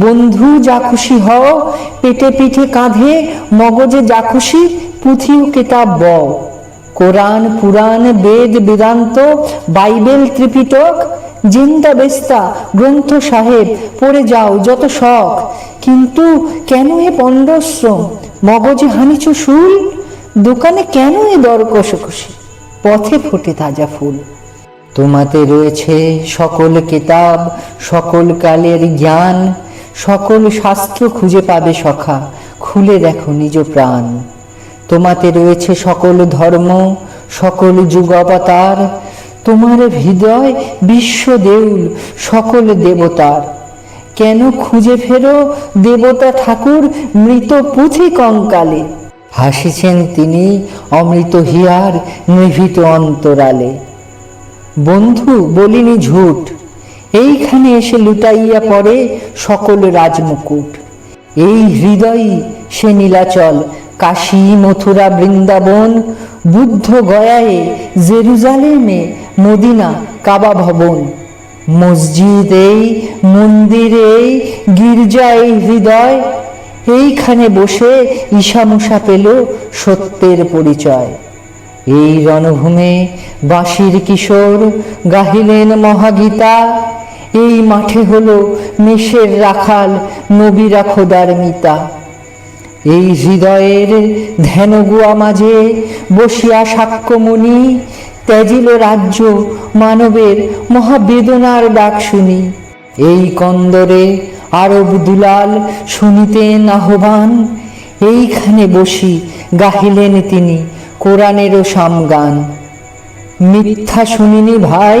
বন্ধু যা খুশি হও, পেটে পিঠে কাঁধে, মগজে যা খুশি পুঁথি ও কেতাব বও। Quran, Puran, Veda, Vedanta, Bible Tripitaka, Zend Avesta, Granth সাহেব, পড়ে যাও যত শখ। কিন্তু কেন এ পণ্ডশ্রম? মগজে হানিছ শুল? দোকানে কেন এ দর কষকষি? পথে ফোটে তাজা ফুল। তোমাতে রয়েছে সকল কিতাব, সকল কালের জ্ঞান। সকল শাস্ত্র খুঁজে পাবে সখা। খুলে দেখো নিজ প্রাণ। তোমাতে রয়েছে সকল ধর্ম, সকল যুগ অবতার। তোমার হৃদয় বিশ্ব দেউল সকল দেবতার। কেন খুঁজে ফেরো দেবতা ঠাকুর মৃত পুঁথি কঙ্কালে? হাসিছেন তিনি অমৃত হিয়ার নিভৃত অন্তরালে। বন্ধু, বলিনি ঝুট। এইখানে এসে লুটাইয়া পড়ে সকল রাজমুকুট। এই হৃদয়ই সে নীলাচল, কাশী, মথুরা, বৃন্দাবন, বুদ্ধ গয়ায়ে, জেরুজালেমে, মদিনা, কাবা ভবন। মসজিদ এই, মন্দির এই, গির্জা এই হৃদয়, এইখানে বসে ঈশামশা পেল সত্যের পরিচয়। এই রণভূমে বাঁশির কিশোর গাহিলেন মহাগীতা। এই মাঠে হলো মেষের রাখাল, নবীরা খোদার মিতা। এই হৃদয়ের ধ্যানগুয়া মাঝে বসিয়া সাক্ষ্যমণি, ত্যাজিল রাজ্য মানবের মহাবেদনার ডাক শুনি। এই কন্দরে আরব দুলাল শুনিতেন আহ্বান, এইখানে বসি গাহিলেন তিনি কোরআনেরও সামগান। মিথ্যা শুনিনি ভাই